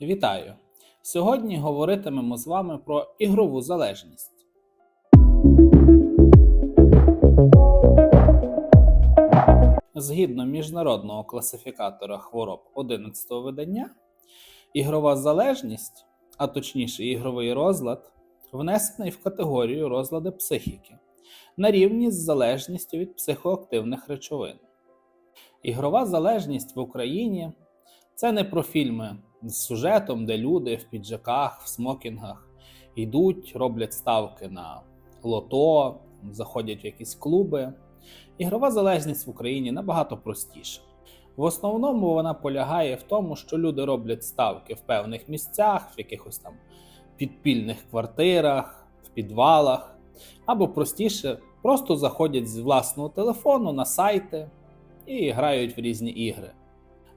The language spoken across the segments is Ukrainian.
Вітаю! Сьогодні говоритимемо з вами про ігрову залежність. Згідно міжнародного класифікатора хвороб 11 го видання, ігрова залежність, а точніше ігровий розлад, внесений в категорію розлади психіки на рівні з залежністю від психоактивних речовин. Ігрова залежність в Україні це не про фільми з сюжетом, де люди в піджаках, в смокінгах йдуть, роблять ставки на лото, заходять в якісь клуби. Ігрова залежність в Україні набагато простіша. В основному вона полягає в тому, що люди роблять ставки в певних місцях, в якихось там підпільних квартирах, в підвалах, або простіше, просто заходять з власного телефону на сайти і грають в різні ігри.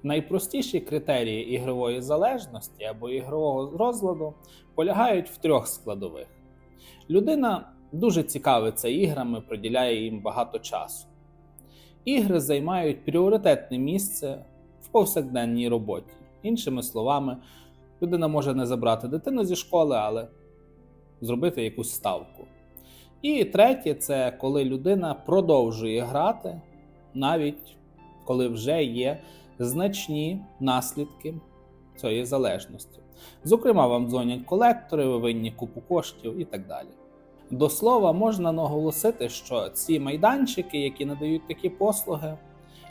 Найпростіші критерії ігрової залежності або ігрового розладу полягають в трьох складових. Людина дуже цікавиться іграми, приділяє їм багато часу. Ігри займають пріоритетне місце в повсякденній роботі. Іншими словами, людина може не забрати дитину зі школи, але зробити якусь ставку. І третє це коли людина продовжує грати, навіть коли вже є значні наслідки цієї залежності. Зокрема, вам дзвонять колектори, ви винні купу коштів і так далі. До слова, можна наголосити, що ці майданчики, які надають такі послуги,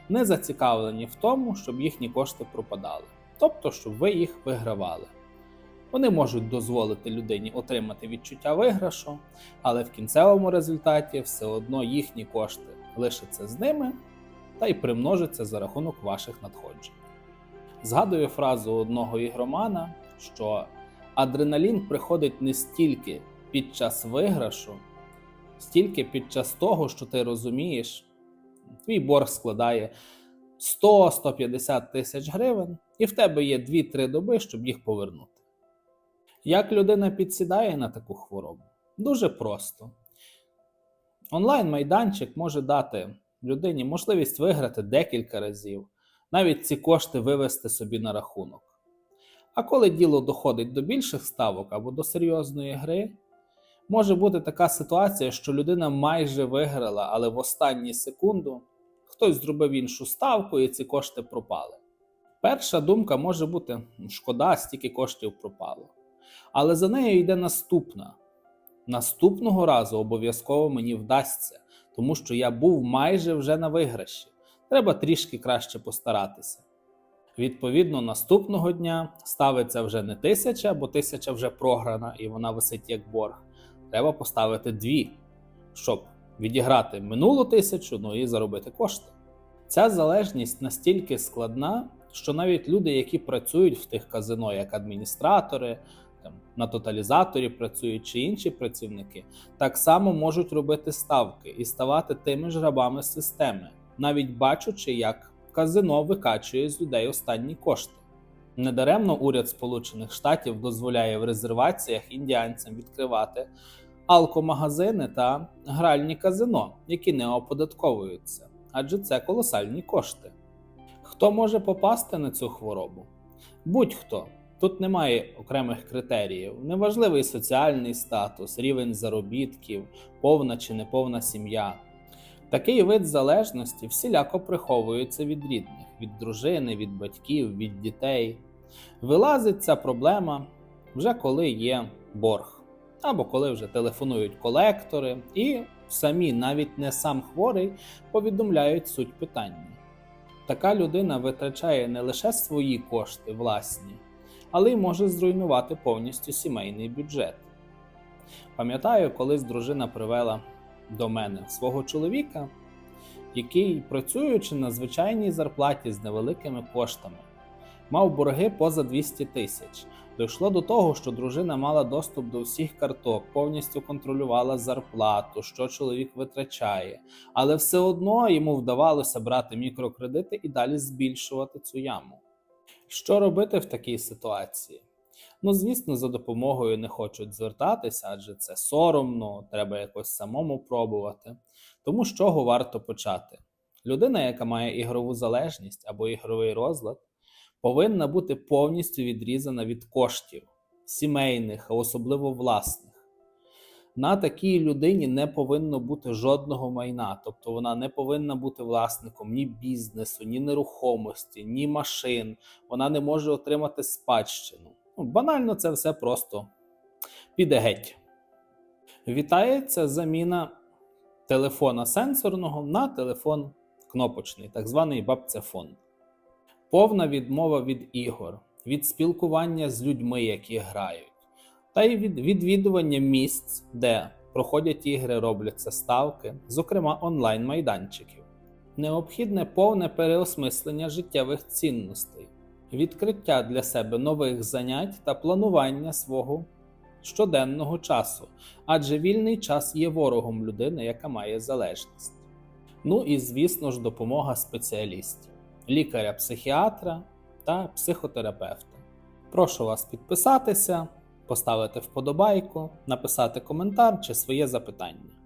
не зацікавлені в тому, щоб їхні кошти пропадали, тобто, щоб ви їх вигравали. Вони можуть дозволити людині отримати відчуття виграшу, але в кінцевому результаті все одно їхні кошти лишаться з ними та й примножаться за рахунок ваших надходжень. Згадую фразу одного ігромана, що адреналін приходить не стільки під час виграшу, стільки під час того, що ти розумієш, твій борг складає 100-150 тисяч гривень, і в тебе є 2-3 доби, щоб їх повернути. Як людина підсідає на таку хворобу? Дуже просто. Онлайн-майданчик може дати людині можливість виграти декілька разів, навіть ці кошти вивести собі на рахунок. А коли діло доходить до більших ставок або до серйозної гри, може бути така ситуація, що людина майже виграла, але в останню секунду хтось зробив іншу ставку і ці кошти пропали. Перша думка може бути: шкода, стільки коштів пропало. Але за нею йде наступна. Наступного разу обов'язково мені вдасться, тому що я був майже вже на виграші. Треба трішки краще постаратися. Відповідно, наступного дня ставиться вже не тисяча, бо тисяча вже програна і вона висить як борг. Треба поставити дві, щоб відіграти минулу тисячу, ну і заробити кошти. Ця залежність настільки складна, що навіть люди, які працюють в тих казино, як адміністратори, там, на тоталізаторі працюють чи інші працівники, так само можуть робити ставки і ставати тими ж рабами системи, навіть бачучи, як казино викачує з людей останні кошти. Недаремно уряд Сполучених Штатів дозволяє в резерваціях індіанцям відкривати алкомагазини та гральні казино, які не оподатковуються, адже це колосальні кошти. Хто може попасти на цю хворобу? Будь-хто. Тут немає окремих критеріїв. Неважливий соціальний статус, рівень заробітків, повна чи неповна сім'я. Такий вид залежності всіляко приховується від рідних, від дружини, від батьків, від дітей. Вилазить ця проблема вже коли є борг, або коли вже телефонують колектори, і самі, навіть не сам хворий, повідомляють суть питання. Така людина витрачає не лише свої кошти власні, але й може зруйнувати повністю сімейний бюджет. Пам'ятаю, колись дружина привела до мене свого чоловіка, який, працюючи на звичайній зарплаті з невеликими коштами, мав борги поза 200 тисяч. Дійшло до того, що дружина мала доступ до всіх карток, повністю контролювала зарплату, що чоловік витрачає, але все одно йому вдавалося брати мікрокредити і далі збільшувати цю яму. Що робити в такій ситуації? Ну, звісно, за допомогою не хочуть звертатися, адже це соромно, треба якось самому пробувати. Тому з чого варто почати? Людина, яка має ігрову залежність або ігровий розлад, повинна бути повністю відрізана від коштів сімейних, а особливо власних. На такій людині не повинно бути жодного майна, тобто вона не повинна бути власником ні бізнесу, ні нерухомості, ні машин. Вона не може отримати спадщину. Ну, банально це все просто піде геть. Вітається заміна телефона сенсорного на телефон кнопочний, так званий бабцефон. Повна відмова від ігор, від спілкування з людьми, які грають, та й від відвідування місць, де проходять ігри, робляться ставки, зокрема онлайн-майданчиків. Необхідне повне переосмислення життєвих цінностей, відкриття для себе нових занять та планування свого щоденного часу, адже вільний час є ворогом людини, яка має залежність. Ну і, звісно ж, допомога спеціалістів, лікаря-психіатра та психотерапевта. Прошу вас підписатися, поставити вподобайку, написати коментар чи своє запитання.